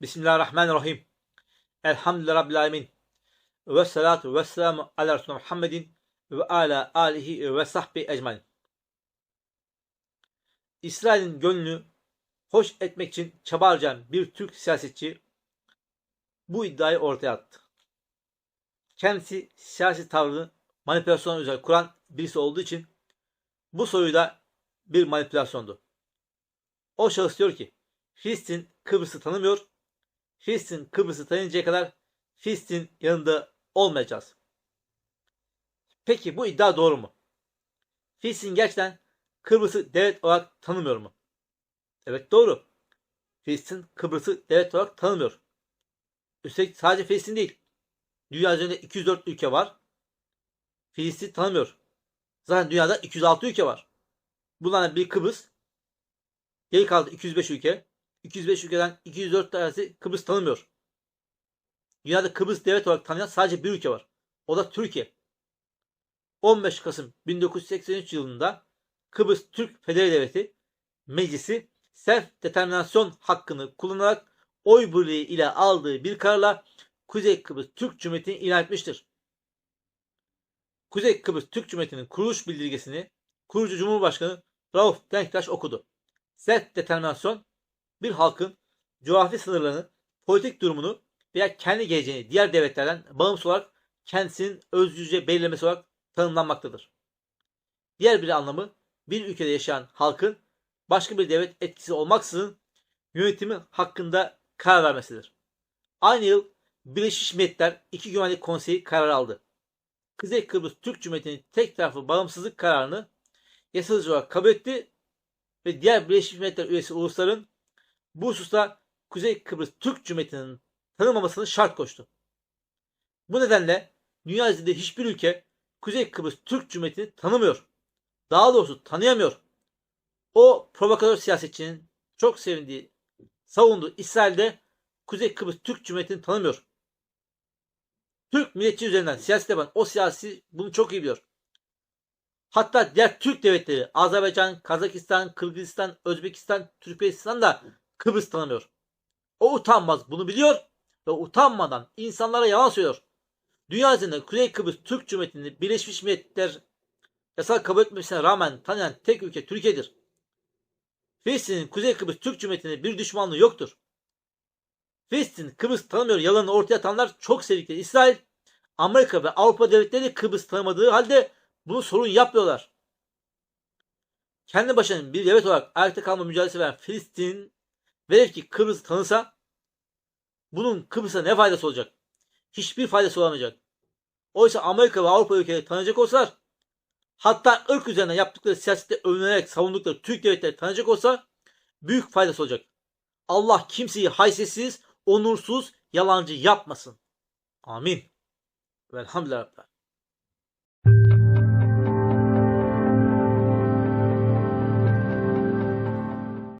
Bismillahirrahmanirrahim. Elhamdülillahi Rabbil Alemin. Ve salatu ve selamu ala Resulü Muhammedin ve ala alihi ve sahbihi ecmain. İsrail'in gönlünü hoş etmek için çaba bir Türk siyasetçi bu iddiayı ortaya attı. Kendisi siyasi tavrını manipülasyon üzerine kuran birisi olduğu için bu soruyu da bir manipülasyondu. O şahıs diyor ki Filistin Kıbrıs'ı tanımıyor. Filistin Kıbrıs'ı tanıyıncaya kadar Filistin yanında olmayacağız. Peki bu iddia doğru mu? Filistin gerçekten Kıbrıs'ı devlet olarak tanımıyor mu? Evet doğru. Filistin Kıbrıs'ı devlet olarak tanımıyor. Üstelik sadece Filistin değil. Dünya üzerinde 204 ülke var. Filistin tanımıyor. Zaten dünyada 206 ülke var. Bunlardan bir Kıbrıs. Geri kaldı 205 ülke. 205 ülkeden 204 tanesi Kıbrıs tanımıyor. Dünyada Kıbrıs devlet olarak tanıyan sadece bir ülke var. O da Türkiye. 15 Kasım 1983 yılında Kıbrıs Türk Federe Devleti Meclisi self determinasyon hakkını kullanarak oy birliği ile aldığı bir kararla Kuzey Kıbrıs Türk Cumhuriyeti'ni ilan etmiştir. Kuzey Kıbrıs Türk Cumhuriyeti'nin kuruluş bildirgesini kurucu Cumhurbaşkanı Rauf Denktaş okudu. Self determinasyon bir halkın coğrafi sınırlarını, politik durumunu veya kendi geleceğini diğer devletlerden bağımsız olarak kendisinin özgürce belirlemesi olarak tanımlanmaktadır. Diğer bir anlamı bir ülkede yaşayan halkın başka bir devlet etkisi olmaksızın yönetimi hakkında karar vermesidir. Aynı yıl Birleşmiş Milletler 2 Güvenlik Konseyi karar aldı. Kuzey Kıbrıs Türk Cumhuriyeti'nin tek taraflı bağımsızlık kararını yasal olarak kabul etti ve diğer Birleşmiş Milletler üyesi ulusların bu hususta Kuzey Kıbrıs Türk Cumhuriyeti'nin tanınmamasını şart koştu. Bu nedenle dünya üzerinde hiçbir ülke Kuzey Kıbrıs Türk Cumhuriyeti'ni tanımıyor. Daha doğrusu tanıyamıyor. O provokatör siyasetçinin çok sevindiği, savunduğu İsrail'de Kuzey Kıbrıs Türk Cumhuriyeti'ni tanımıyor. Türk milliyetçi üzerinden siyaset yapan o siyasi bunu çok iyi biliyor. Hatta diğer Türk devletleri Azerbaycan, Kazakistan, Kırgızistan, Özbekistan, Türkmenistan da Kıbrıs tanımıyor. O utanmaz bunu biliyor ve utanmadan insanlara yalan söylüyor. Dünya üzerinde Kuzey Kıbrıs Türk Cumhuriyeti'ni Birleşmiş Milletler yasal kabul etmesine rağmen tanıyan tek ülke Türkiye'dir. Filistin'in Kuzey Kıbrıs Türk Cumhuriyeti'ne bir düşmanlığı yoktur. Filistin Kıbrıs tanımıyor yalanını ortaya atanlar çok sevdikleri İsrail, Amerika ve Avrupa devletleri Kıbrıs tanımadığı halde bunu sorun yapmıyorlar. Kendi başına bir devlet olarak ayakta kalma mücadelesi veren Filistin velev ki Kıbrıs tanısa bunun Kıbrıs'a ne faydası olacak? Hiçbir faydası olamayacak. Oysa Amerika ve Avrupa ülkeleri tanıyacak olsalar hatta ırk üzerinden yaptıkları siyasette övünerek savundukları Türk devletleri tanıyacak olsa büyük faydası olacak. Allah kimseyi haysiyetsiz, onursuz, yalancı yapmasın. Amin. Velhamdülillah.